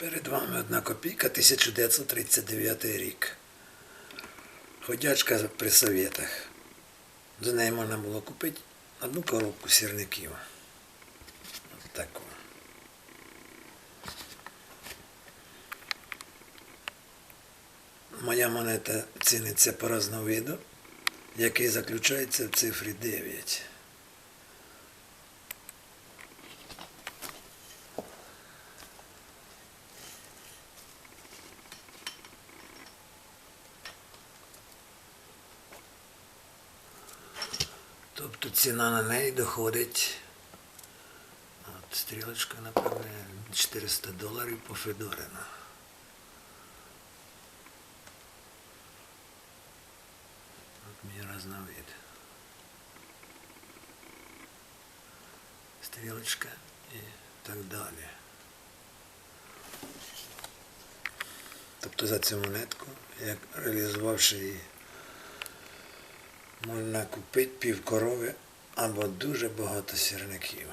Перед вами одна копійка 1939 рік. Ходячка при совєтах. За неї можна було купити одну коробку сірників. От таку. Моя монета ціниться по разновиду, який заключається в цифрі 9. Тобто ціна на неї доходить. От стрілочка, напевне, 400 доларів по Федорину. От мій разновид. Стрілочка і так далі. Тобто за цю монетку, як реалізувавши її, можна купити пів корови або дуже багато сірників.